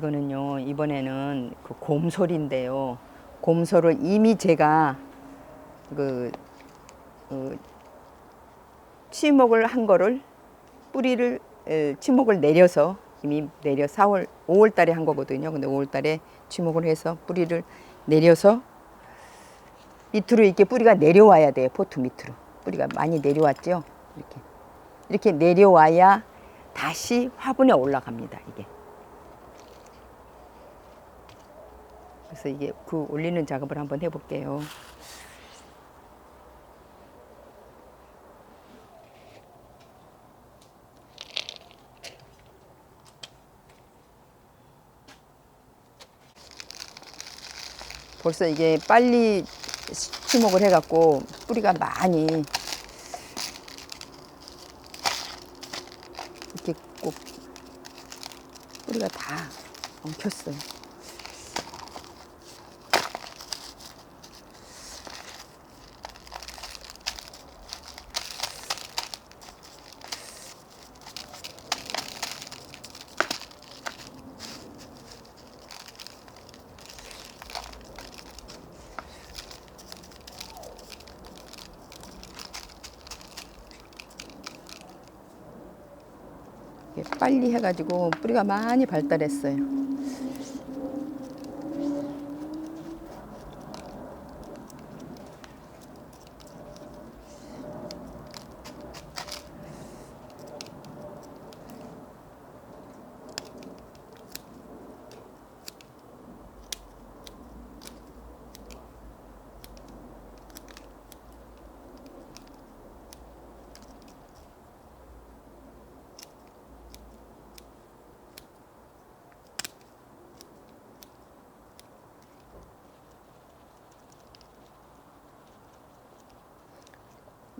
이거는요 이번에는 그 곰솔인데요. 곰솔을 이미 제가 그, 그 치목을 한 거를 뿌리를 에, 치목을 내려서 이미 내려 4월 5월 달에 한 거거든요. 근데 5월 달에 치목을 해서 뿌리를 내려서 밑으로 이렇게 뿌리가 내려와야 돼요. 포트 밑으로. 뿌리가 많이 내려왔죠. 이렇게. 이렇게 내려와야 다시 화분에 올라갑니다. 이게. 그래서 이게 그 올리는 작업을 한번 해볼게요. 벌써 이게 빨리 치목을 해갖고 뿌리가 많이 이렇게 꼭 뿌리가 다 엉켰어요. 빨리 해가지고 뿌리가 많이 발달했어요.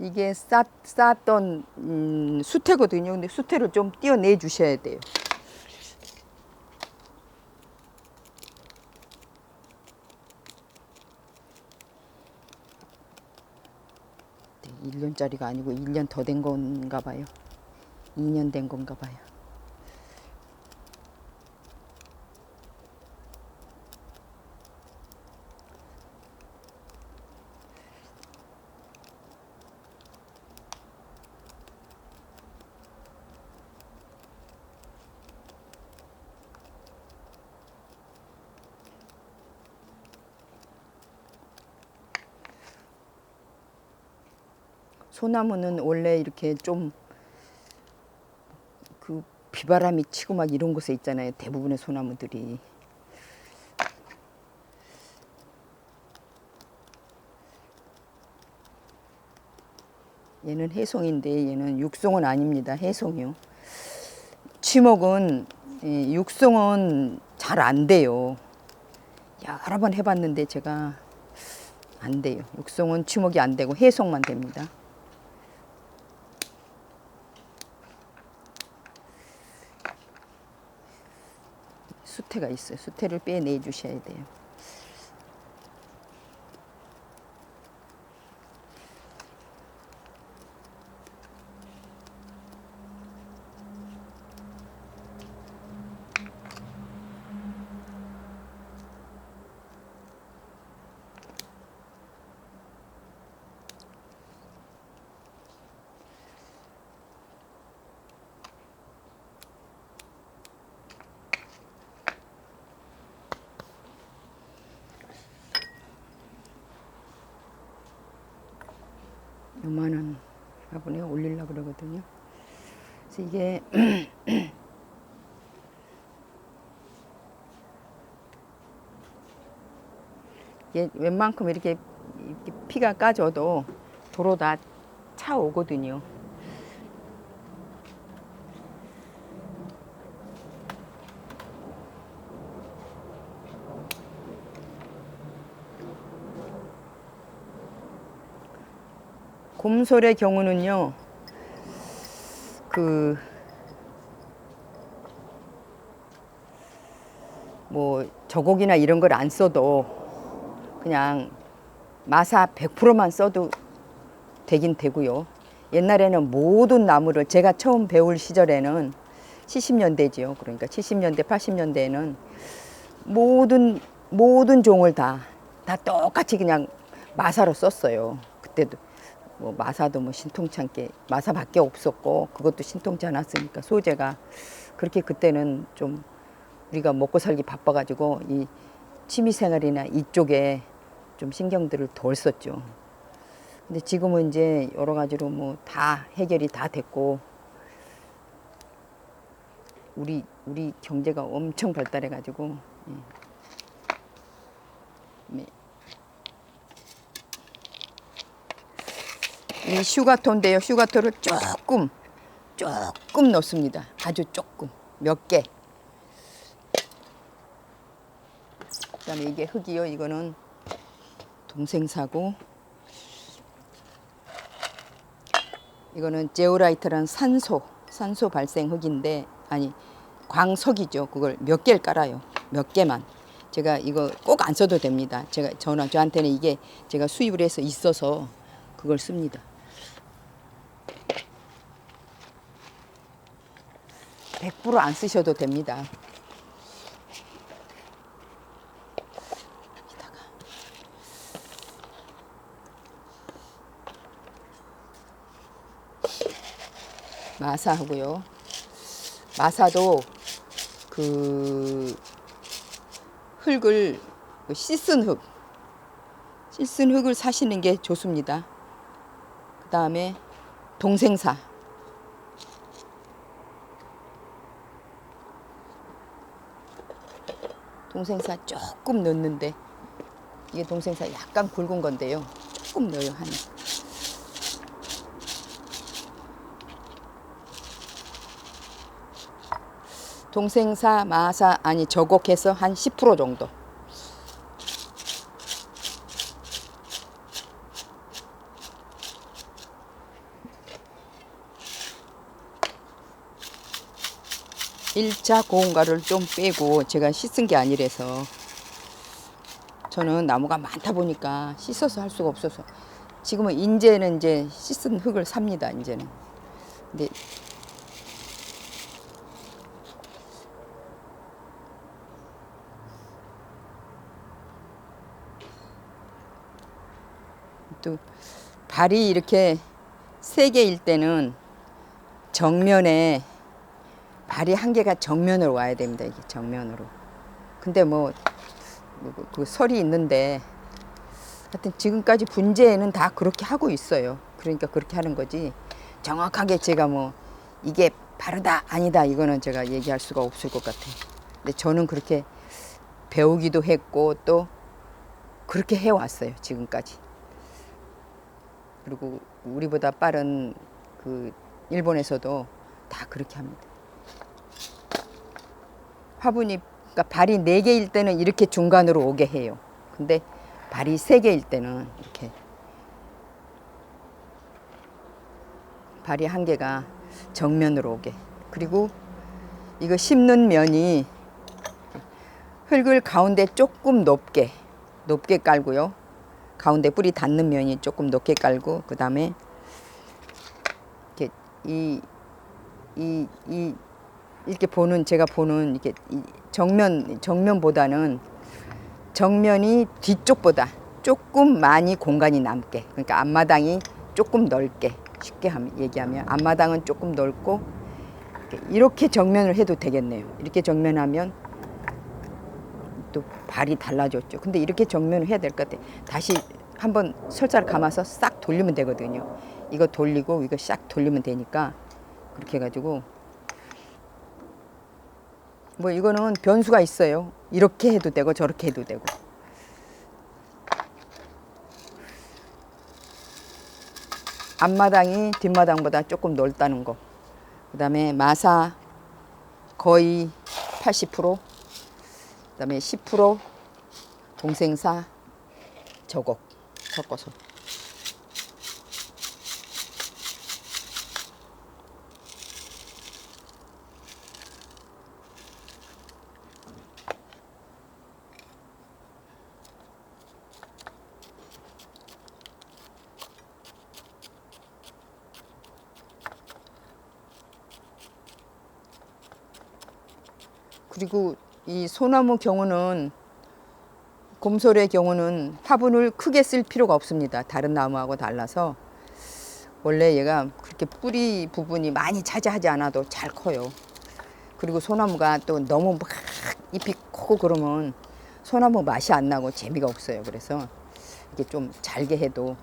이게 쌓, 쌓았던 음, 수태거든요. 근데 수태를 좀 떼어내 주셔야 돼요. 네, 1년짜리가 아니고 1년 더 된 건가 봐요. 2년 된 건가 봐요. 소나무는 원래 이렇게 좀 그 비바람이 치고 막 이런 곳에 있잖아요. 대부분의 소나무들이. 얘는 해송인데 얘는 육송은 아닙니다. 해송이요. 치목은 예, 육송은 잘 안 돼요. 여러 번 해봤는데 제가 안 돼요. 육송은 치목이 안 되고 해송만 됩니다. 수태가 있어요. 수태를 빼내 주셔야 돼요. 요만한 화분에 올리려고 그러거든요. 그래서 이게 이게 웬만큼 이렇게, 이렇게 피가 까져도 도로 다 차오거든요. 곰솔의 경우는요, 그, 뭐, 저고기나 이런 걸 안 써도 그냥 마사 100%만 써도 되긴 되고요. 옛날에는 모든 나무를 제가 처음 배울 시절에는 70년대지요. 그러니까 70년대, 80년대에는 모든 모든 종을 다 다 똑같이 그냥 마사로 썼어요. 그때도 뭐 마사도 뭐 신통치 않게 마사밖에 없었고 그것도 신통치 않았으니까 소재가 그렇게 그때는 좀 우리가 먹고 살기 바빠가지고 이 취미생활이나 이쪽에 좀 신경들을 덜 썼죠. 근데 지금은 이제 여러 가지로 뭐 다 해결이 다 됐고 우리 우리 경제가 엄청 발달해가지고 예. 이 슈가토인데요. 슈가토를 조금 조금 넣습니다. 아주 조금 몇 개. 그다음에 이게 흙이요. 이거는 동생 사고 이거는 제오라이트라는 산소 산소 발생 흙인데 아니 광석이죠. 그걸 몇 개를 깔아요. 몇 개만. 제가 이거 꼭 안 써도 됩니다. 제가 저는 저한테는 이게 제가 수입을 해서 있어서 그걸 씁니다. 100%안 쓰셔도 됩니다. 마사하고요. 마사도 그 흙을 그 씻은 흙, 씻은 흙을 사시는 게 좋습니다. 그 다음에 동생사. 동생사 조금 넣는데 이게 동생사 약간 굵은 건데요. 조금 넣어요 한. 동생사, 마사 아니 저곡해서 한 10% 정도. 일차 고온가를 좀 빼고 제가 씻은 게 아니라서 저는 나무가 많다 보니까 씻어서 할 수가 없어서 지금은 이제는 이제 씻은 흙을 삽니다. 이제는. 근데 또 발이 이렇게 세 개일 때는 정면에 발이 한 개가 정면으로 와야 됩니다. 이게 정면으로. 근데 뭐, 뭐 그, 그 설이 있는데 하여튼 지금까지 분재는 다 그렇게 하고 있어요. 그러니까 그렇게 하는 거지. 정확하게 제가 뭐 이게 바르다 아니다 이거는 제가 얘기할 수가 없을 것 같아요. 근데 저는 그렇게 배우기도 했고 또 그렇게 해왔어요. 지금까지. 그리고 우리보다 빠른 그 일본에서도 다 그렇게 합니다. 화분이 그러니까 발이 네 개일 때는 이렇게 중간으로 오게 해요. 근데 발이 세 개일 때는 이렇게 발이 한 개가 정면으로 오게. 그리고 이거 심는 면이 흙을 가운데 조금 높게 높게 깔고요. 가운데 뿌리 닿는 면이 조금 높게 깔고 그 다음에 이렇게 이 이, 이, 이렇게 보는 제가 보는 이렇게 이 정면 정면보다는 정면이 뒤쪽보다 조금 많이 공간이 남게 그러니까 앞마당이 조금 넓게 쉽게 하면 얘기하면 앞마당은 조금 넓고 이렇게, 이렇게 정면을 해도 되겠네요. 이렇게 정면하면 또 발이 달라졌죠. 근데 이렇게 정면을 해야 될 것 같아. 다시 한번 설사를 감아서 싹 돌리면 되거든요. 이거 돌리고 이거 싹 돌리면 되니까 그렇게 해가지고 뭐 이거는 변수가 있어요. 이렇게 해도 되고 저렇게 해도 되고. 앞마당이 뒷마당보다 조금 넓다는 거. 그다음에 마사 거의 80%. 그다음에 10% 동생사 저곡 섞어서. 그리고 이 소나무 경우는 곰솔의 경우는 화분을 크게 쓸 필요가 없습니다. 다른 나무하고 달라서 원래 얘가 그렇게 뿌리 부분이 많이 차지하지 않아도 잘 커요. 그리고 소나무가 또 너무 막 잎이 크고 그러면 소나무 맛이 안 나고 재미가 없어요. 그래서 이게 좀 잘게 해도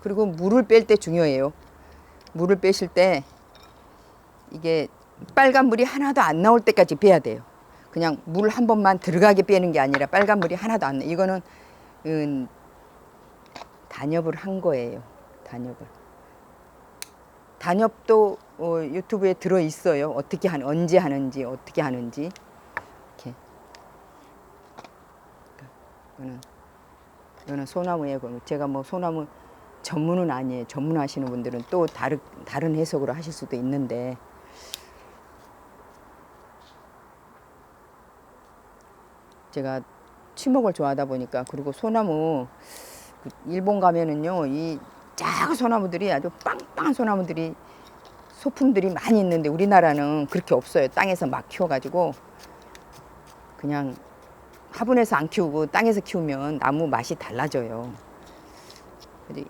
그리고 물을 뺄 때 중요해요. 물을 빼실 때 이게 빨간 물이 하나도 안 나올 때까지 빼야 돼요. 그냥 물 한 번만 들어가게 빼는 게 아니라 빨간 물이 하나도 안 나. 이거는 음, 단엽을 한 거예요. 단엽을. 단엽도 어, 유튜브에 들어 있어요. 어떻게 하는 언제 하는지 어떻게 하는지 이렇게. 이거는 이거는 소나무예요. 제가 뭐 소나무 전문은 아니에요. 전문하시는 분들은 또 다른 다른 해석으로 하실 수도 있는데 제가 치목을 좋아하다 보니까 그리고 소나무 그 일본 가면은요 이 작은 소나무들이 아주 빵빵한 소나무들이 소품들이 많이 있는데 우리나라는 그렇게 없어요. 땅에서 막 키워가지고 그냥 화분에서 안 키우고 땅에서 키우면 나무 맛이 달라져요.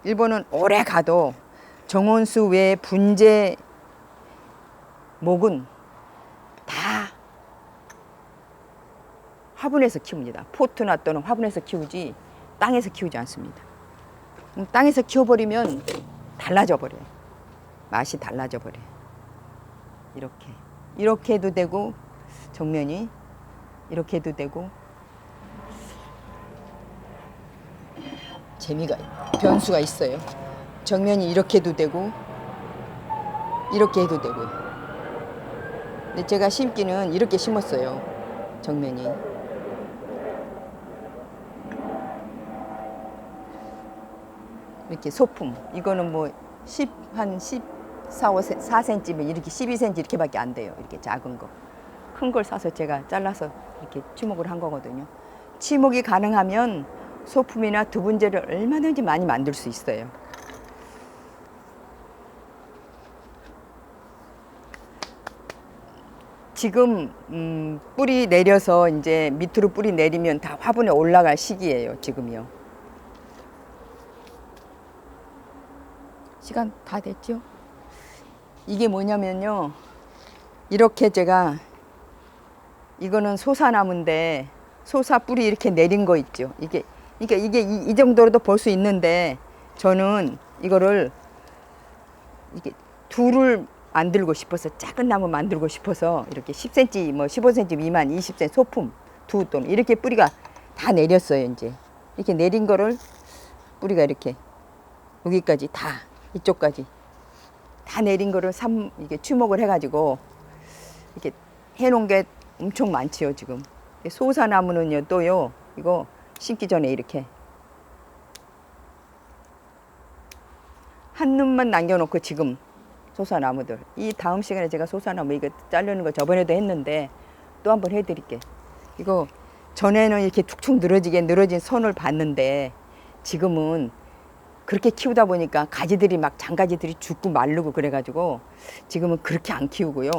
일본은 오래 가도 정원수 외 분재 목은 다 화분에서 키웁니다. 포트나 또는 화분에서 키우지 땅에서 키우지 않습니다. 음, 땅에서 키워버리면 달라져 버려요. 맛이 달라져 버려요. 이렇게 이렇게 해도 되고 정면이 이렇게 해도 되고 재미가 변수가 있어요. 정면이 이렇게 해도 되고 이렇게 해도 되고. 근데 제가 심기는 이렇게 심었어요. 정면이. 이렇게 소품. 이거는 뭐 10, 한 14, 5, 4cm, 이렇게 12cm 이렇게밖에 안 돼요. 이렇게 작은 거. 큰 걸 사서 제가 잘라서 이렇게 치목을 한 거거든요. 치목이 가능하면 소품이나 두분재를 얼마든지 많이 만들 수 있어요. 지금 음, 뿌리 내려서 이제 밑으로 뿌리 내리면 다 화분에 올라갈 시기예요. 지금이요. 시간 다 됐죠? 이게 뭐냐면요. 이렇게 제가 이거는 소사나무인데 소사 뿌리 이렇게 내린 거 있죠. 이게 그러니까 이게 이, 이 정도로도 볼 수 있는데 저는 이거를 이게 둘을 만들고 싶어서 작은 나무 만들고 싶어서 이렇게 10cm 뭐 15cm 미만 20cm 소품 두 또는 이렇게 뿌리가 다 내렸어요 이제. 이렇게 내린 거를 뿌리가 이렇게 여기까지 다 이쪽까지 다 내린 거를 삼 이게 추목을 해가지고 이렇게 해놓은 게 엄청 많지요 지금. 소사나무는요 또요 이거 심기 전에 이렇게. 한 놈만 남겨놓고 지금 소사나무들. 이 다음 시간에 제가 소사나무 이거 자르는 거 저번에도 했는데 또 한 번 해드릴게. 이거 전에는 이렇게 툭툭 늘어지게 늘어진 선을 봤는데 지금은 그렇게 키우다 보니까 가지들이 막 장가지들이 죽고 마르고 그래가지고 지금은 그렇게 안 키우고요.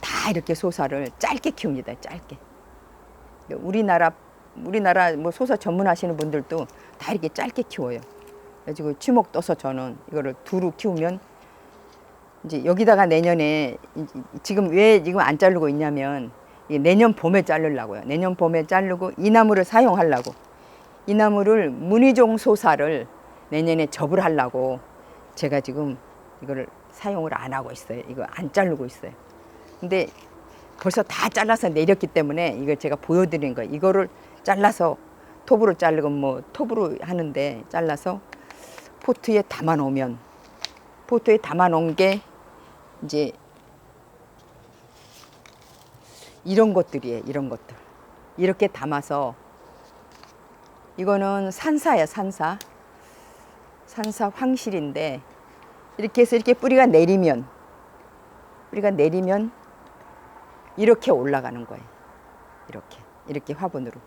다 이렇게 소사를 짧게 키웁니다 짧게. 우리나라 우리나라 뭐 소사 전문하시는 분들도 다 이렇게 짧게 키워요. 그래가지고 추목 떠서 저는 이거를 두루 키우면 이제 여기다가 내년에 이- 지금 왜 지금 안 자르고 있냐면 내년 봄에 자르려고요. 내년 봄에 자르고 이 나무를 사용하려고 이 나무를 문희종 소사를 내년에 접을 하려고 제가 지금 이거를 사용을 안 하고 있어요. 이거 안 자르고 있어요. 근데 벌써 다 잘라서 내렸기 때문에 이걸 제가 보여드리는 거예요. 이거를 잘라서 톱으로 자르고 뭐 톱으로 하는데 잘라서 포트에 담아 놓으면 포트에 담아 놓은 게 이제 이런 것들이에요. 이런 것들. 이렇게 담아서 이거는 산사야 산사. 산사 황실인데 이렇게 해서 이렇게 뿌리가 내리면 뿌리가 내리면 이렇게 올라가는 거예요. 이렇게 이렇게 화분으로.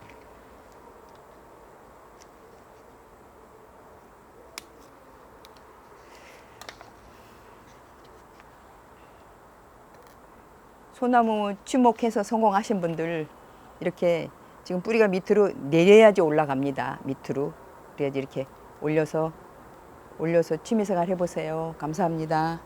소나무 주목해서 성공하신 분들 이렇게 지금 뿌리가 밑으로 내려야지 올라갑니다. 밑으로 그래야지 이렇게 올려서 올려서 취미생활 해보세요. 감사합니다.